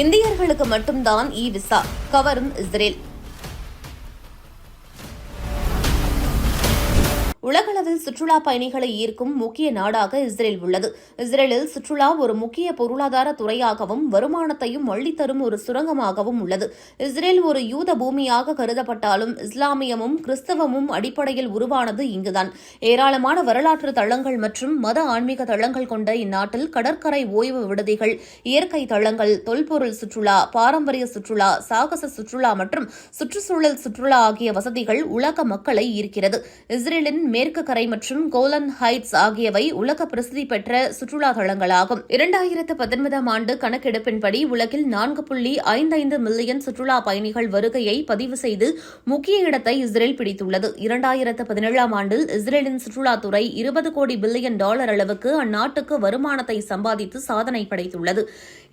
இந்தியர்களுக்கு மட்டும்தான் e visa. கவரும் இஸ்ரேல். உலகளவில் சுற்றுலா பயணிகளை ஈர்க்கும் முக்கிய நாடாக இஸ்ரேல் உள்ளது. இஸ்ரேலில் சுற்றுலா ஒரு முக்கிய பொருளாதார துறையாகவும் வருமானத்தையும் அள்ளித்தரும் ஒரு சுரங்கமாகவும் உள்ளது. இஸ்ரேல் ஒரு யூத பூமியாக கருதப்பட்டாலும் இஸ்லாமியமும் கிறிஸ்தவமும் அடிப்படையில் உருவானது இங்குதான். ஏராளமான வரலாற்று தளங்கள் மற்றும் மத ஆன்மீக தளங்கள் கொண்ட இந்நாட்டில் கடற்கரை ஓய்வு விடுதிகள் இயற்கை தளங்கள் தொல்பொருள் சுற்றுலா பாரம்பரிய சுற்றுலா சாகச சுற்றுலா மற்றும் சுற்றுச்சூழல் சுற்றுலா ஆகிய வசதிகள் உலக மக்களை ஈர்க்கிறது. இஸ்ரேலின் மேற்கு கரை மற்றும் கோலன் ஹைட்ஸ் ஆகியவை உலக பிரசித்தி பெற்ற சுற்றுலா தளங்களாகும் இரண்டாயிரத்து பத்தொன்பதாம் ஆண்டு கணக்கெடுப்பின்படி உலகில் நான்கு புள்ளி ஐந்தைந்து மில்லியன் சுற்றுலா பயணிகள் வருகையை பதிவு செய்து முக்கிய இடத்தை இஸ்ரேல் பிடித்துள்ளது. இரண்டாயிரத்து பதினேழாம் ஆண்டில் இஸ்ரேலின் சுற்றுலாத்துறை இருபது கோடி பில்லியன் டாலர் அளவுக்கு அந்நாட்டுக்கு வருமானத்தை சம்பாதித்து சாதனை படைத்துள்ளது.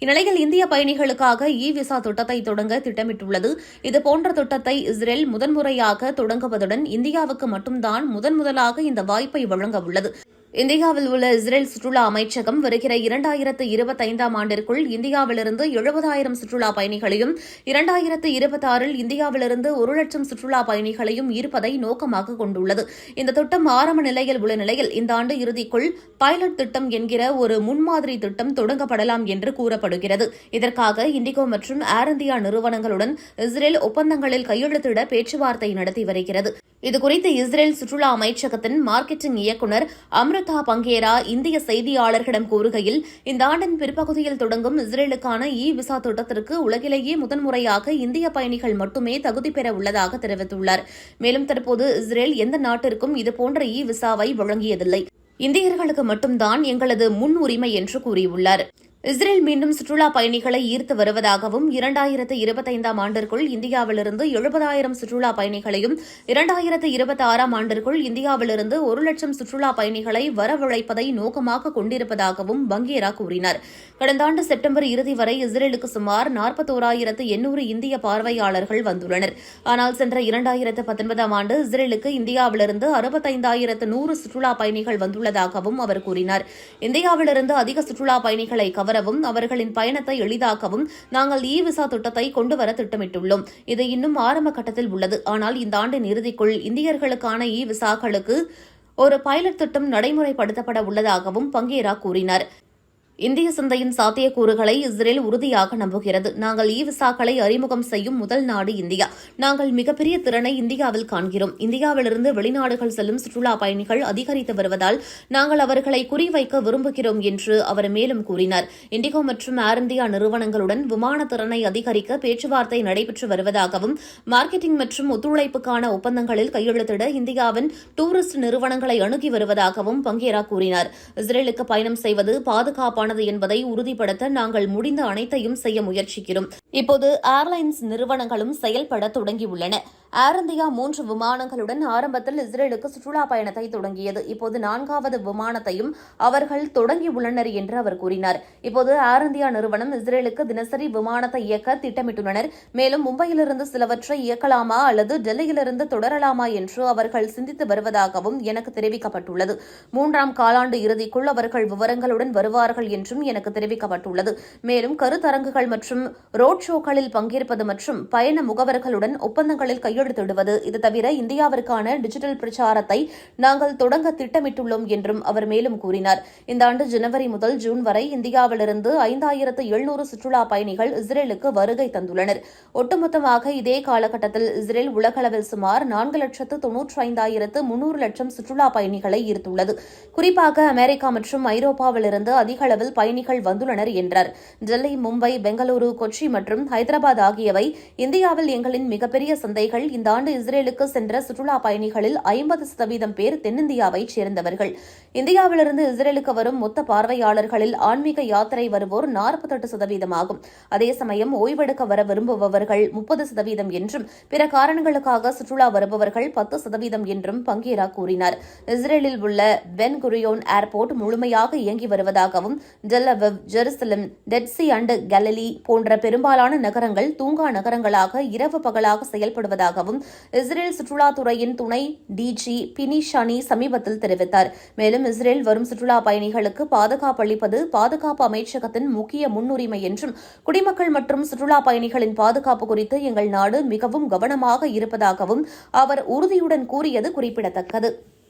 இந்நிலையில் இந்திய பயணிகளுக்காக இ விசா திட்டத்தை தொடங்க திட்டமிட்டுள்ளது. இதுபோன்ற திட்டத்தை இஸ்ரேல் முதன்முறையாக தொடங்குவதுடன் இந்தியாவுக்கு மட்டும்தான் முதன் முதலாக இந்த வாய்ப்பை வழங்க உள்ளது. இந்தியாவில் உள்ள இஸ்ரேல் சுற்றுலா அமைச்சகம் வருகிற இரண்டாயிரத்து இருபத்தைந்தாம் ஆண்டிற்குள் இந்தியாவிலிருந்து எழுபதாயிரம் சுற்றுலா பயணிகளையும் இரண்டாயிரத்து இருபத்தாறில் இந்தியாவிலிருந்து ஒரு லட்சம் சுற்றுலா பயணிகளையும் ஈர்ப்பதை நோக்கமாக கொண்டுள்ளது. இந்த திட்டம் ஆரம்ப நிலையில் உள்ள நிலையில் இந்த ஆண்டு இறுதிக்குள் பைலட் திட்டம் என்கிற ஒரு முன்மாதிரி திட்டம் தொடங்கப்படலாம் என்று கூறப்படுகிறது. இதற்காக இண்டிகோ மற்றும் ஏர் இந்தியா நிறுவனங்களுடன் இஸ்ரேல் ஒப்பந்தங்களில் கையெழுத்திட பேச்சுவார்த்தை நடத்தி வருகிறது. இதுகுறித்து இஸ்ரேல் சுற்றுலா அமைச்சகத்தின் மார்க்கெட்டிங் இயக்குநர் அம்ருதா பங்கேரா இந்திய செய்தியாளர்களிடம் கூறுகையில் இந்த ஆண்டின் பிற்பகுதியில் தொடங்கும் இஸ்ரேலுக்கான இ விசா திட்டத்திற்கு உலகிலேயே முதன்முறையாக இந்திய பயணிகள் மட்டுமே தகுதி பெற உள்ளதாக தெரிவித்துள்ளார். மேலும் தற்போது இஸ்ரேல் எந்த நாட்டிற்கும் இதுபோன்ற இ விசாவை வழங்கியதில்லை. இந்தியர்களுக்கு மட்டும்தான் எங்களது முன் உரிமை என்று கூறியுள்ளார். இஸ்ரேல் மீண்டும் சுற்றுலா பயணிகளை ஈர்த்து வருவதாகவும் இரண்டாயிரத்து இருபத்தைந்தாம் ஆண்டிற்குள் இந்தியாவிலிருந்து எழுபதாயிரம் சுற்றுலா பயணிகளையும் இரண்டாயிரத்து இருபத்தி ஆறாம் ஆண்டிற்குள் இந்தியாவிலிருந்து ஒரு லட்சம் சுற்றுலா பயணிகளை வரவழைப்பதை நோக்கமாக கொண்டிருப்பதாகவும் பங்கேரா கூறினார். கடந்த ஆண்டு செப்டம்பர் இறுதி வரை இஸ்ரேலுக்கு சுமார் நாற்பத்தோராயிரத்து எண்ணூறு இந்திய பார்வையாளர்கள் வந்துள்ளனர். ஆனால் சென்ற இரண்டாயிரத்து பத்தொன்பதாம் ஆண்டு இஸ்ரேலுக்கு இந்தியாவிலிருந்து அறுபத்தைந்தாயிரத்து நூறு சுற்றுலா பயணிகள் வந்துள்ளதாகவும் அவர் கூறினார். இந்தியாவிலிருந்து அதிக சுற்றுலா பயணிகளை வரவும் அவர்களின் பயணத்தை எளிதாக்கவும் நாங்கள் இ விசா திட்டத்தை கொண்டுவர திட்டமிட்டுள்ளோம். இது இன்னும் ஆரம்ப கட்டத்தில் உள்ளது. ஆனால் இந்த ஆண்டின் இறுதிக்குள் இந்தியர்களுக்கான இ விசாக்களுக்கு ஒரு பைலட் திட்டம் நடைமுறைப்படுத்தப்பட உள்ளதாகவும் பங்கேரா கூறினார். இந்திய சந்தையின் சாத்தியக்கூறுகளை இஸ்ரேல் உறுதியாக நம்புகிறது. நாங்கள் இ விசாக்களை அறிமுகம் செய்யும் முதல் நாடு இந்தியா. நாங்கள் மிகப்பெரிய திறனை இந்தியாவில் காண்கிறோம். இந்தியாவிலிருந்து வெளிநாடுகள் செல்லும் சுற்றுலா பயணிகள் அதிகரித்து வருவதால் நாங்கள் அவர்களை குறிவைக்க விரும்புகிறோம் என்று அவர் மேலும் கூறினார். இண்டிகோ மற்றும் ஏர் இந்தியா நிறுவனங்களுடன் விமான திறனை அதிகரிக்க பேச்சுவார்த்தை நடைபெற்று வருவதாகவும் மார்க்கெட்டிங் மற்றும் ஒத்துழைப்புக்கான ஒப்பந்தங்களில் கையெழுத்திட இந்தியாவின் டூரிஸ்ட் நிறுவனங்களை அணுகி வருவதாகவும் பங்கேரா கூறினார். இஸ்ரேலுக்கு பயணம் செய்வது பாதுகாப்பான ஆனது என்பதை உறுதிப்படுத்த நாங்கள் முடிந்த அனைத்தையும் செய்ய முயற்சிக்கிறோம். இப்போது ஏர்லைன்ஸ் நிறுவனங்களும் செயல்பட தொடங்கியுள்ளன. ஏர் இந்தியா மூன்று விமானங்களுடன் ஆரம்பத்தில் இஸ்ரேலுக்கு சுற்றுலா பயணத்தை தொடங்கியது. இப்போது நான்காவது விமானத்தையும் அவர்கள் தொடங்கியுள்ளனர் என்று அவர் கூறினார். இப்போது ஏர் இந்தியா நிறுவனம் இஸ்ரேலுக்கு தினசரி விமானத்தை இயக்க திட்டமிட்டுள்ளனர். மேலும் மும்பையிலிருந்து சிலவற்றை இயக்கலாமா அல்லது டெல்லியிலிருந்து தொடரலாமா என்று அவர்கள் சிந்தித்து வருவதாகவும் எனக்கு தெரிவிக்கப்பட்டுள்ளது. மூன்றாம் காலாண்டு இறுதிக்குள் அவர்கள் விவரங்களுடன் வருவார்கள் என்றும் எனக்கு தெரிவிக்கப்பட்டுள்ளது. மேலும் கருத்தரங்குகள் மற்றும் ரோட் ஷோக்களில் பங்கேற்பது மற்றும் பயண முகவர்களுடன் ஒப்பந்தங்களில் கையெழுத்திடுவது இது தவிர இந்தியாவிற்கான டிஜிட்டல் பிரச்சாரத்தை நாங்கள் தொடங்க திட்டமிட்டுள்ளோம் என்றும் அவர் மேலும் கூறினார். இந்த ஆண்டு ஜனவரி முதல் ஜூன் வரை இந்தியாவிலிருந்து ஐந்தாயிரத்து எழுநூறு சுற்றுலா பயணிகள் இஸ்ரேலுக்கு வருகை தந்துள்ளனர். ஒட்டுமொத்தமாக இதே காலகட்டத்தில் இஸ்ரேல் உலகளவில் சுமார் நான்கு லட்சத்து தொன்னூற்றி ஐந்தாயிரத்து முன்னூறு லட்சம் சுற்றுலா பயணிகளை ஈர்த்துள்ளது. குறிப்பாக அமெரிக்கா மற்றும் ஐரோப்பாவிலிருந்து அதிக அளவில் பயணிகள் வந்துள்ளனர் என்றார். டெல்லி மும்பை பெங்களூரு கொச்சி மற்றும் மற்றும் ஹைதராபாத் ஆகியவை இந்தியாவில் எங்களின் மிகப்பெரிய சந்தைகள். இந்த ஆண்டு இஸ்ரேலுக்கு சென்ற சுற்றுலா பயணிகளில் ஐம்பது சதவீதம் பேர் தென்னிந்தியாவைச் சேர்ந்தவர்கள். இந்தியாவிலிருந்து இஸ்ரேலுக்கு வரும் மொத்த பார்வையாளர்களில் ஆன்மீக யாத்திரை வருவோர் நாற்பத்தெட்டு சதவீதமாகும். அதே சமயம் ஓய்வெடுக்க வர விரும்புபவர்கள் முப்பது சதவீதம் என்றும் பிற காரணங்களுக்காக சுற்றுலா வருபவர்கள் பத்து சதவீதம் என்றும் பங்கேரா கூறினார். இஸ்ரேலில் உள்ள பென் குரியோன் ஏர்போர்ட் முழுமையாக இயங்கி வருவதாகவும் டெல்லவிவ் ஜெருசலம் டெட்சி அண்ட் கலலி போன்ற பெரும்பாலான நகரங்கள் தூங்கா நகரங்களாக இரவு பகலாக செயல்படுவதாகவும் இஸ்ரேல் சுற்றுலாத்துறையின் துணை டிஜி பினிஷானி சமீபத்தில் தெரிவித்தார். மேலும் இஸ்ரேல் வரும் சுற்றுலா பயணிகளுக்கு பாதுகாப்பு அளிப்பது பாதுகாப்பு அமைச்சகத்தின் முக்கிய முன்னுரிமை என்றும் குடிமக்கள் மற்றும் சுற்றுலா பயணிகளின் பாதுகாப்பு குறித்து எங்கள் நாடு மிகவும் கவனமாக இருப்பதாகவும் அவர் உறுதியுடன் கூறியது குறிப்பிடத்தக்கது.